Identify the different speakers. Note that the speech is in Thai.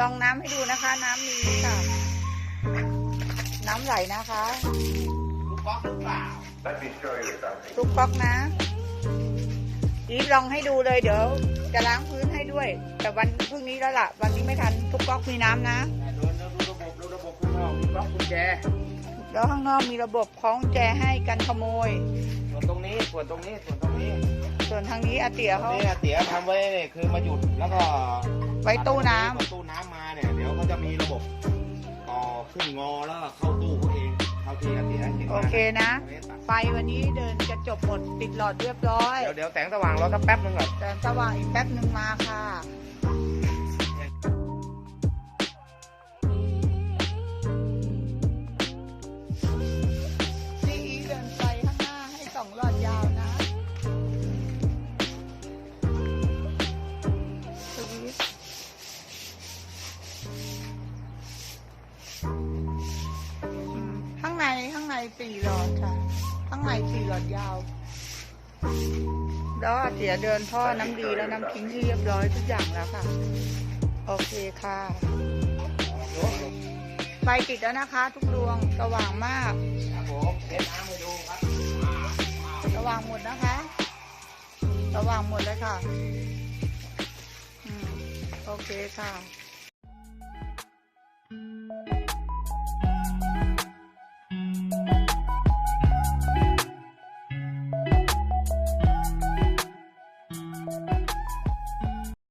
Speaker 1: ลองน้ำให้ดูนะคะ น้ำมีค่ะน้ำไหลนะคะ
Speaker 2: ลูกก๊อกหรือเปล่า
Speaker 3: Let me show you something.
Speaker 1: ทุกก๊อกนะอีฟลองให้ดูเลยเดี๋ยว จะล้างพื้นให้ด้วย แต่วันพรุ่งนี้แล้วล่ะ วันนี้ไม่ทันทุกก๊อกมีน้ำนะ
Speaker 2: ดูดูระบบดูระบบข้างนอกมีก๊อกกุญแจ
Speaker 1: แล้วข้างนอกมีระบบคล้องแจให้กันขโมย
Speaker 2: ส่วนตรงนี้ส่วนตรงนี้ส่วนตรงนี้
Speaker 1: ส่วนทางนี้อาเตีย
Speaker 2: ตร
Speaker 1: เขา
Speaker 2: งนี้เตี๋ยทำไว้เนี่ยคือมาหยุดแล้วก็
Speaker 1: ไว้ตู้น้ำ
Speaker 2: พอตู้น้ำมาเนี่ยเดี๋ยวเขาจะมีระบบต่อขึ้นงอแล้วก็เข้าตู้เขาเองเข้าที่อาเตี๋ยห็นไหม
Speaker 1: โอเคนะ ไฟวันนี้เดินจะจบหมดติดหลอดเรียบร้อย
Speaker 2: เดี๋ยวเดี๋ยวแสงสว่างรอสักแป๊บนึงก่อน
Speaker 1: แต่สว่างอีกแป๊บหนึ่งมาค่ะ สี่หลอดค่ะ ข้างในสี่หลอดยาวแล้วอาเสียเดินท่อน้ำดีแล้วน้ำทิ้งที่เรียบร้อยทุกอย่างแล้วค่ะ โอเคค่ะ ไฟติดแล้วนะคะ ทุกดวงสว่างมาก
Speaker 2: รับผมเทน้ำให้ดูครับ
Speaker 1: สว่างหมดนะคะสว่างหมดเลยค่ะ โอเคค่ะ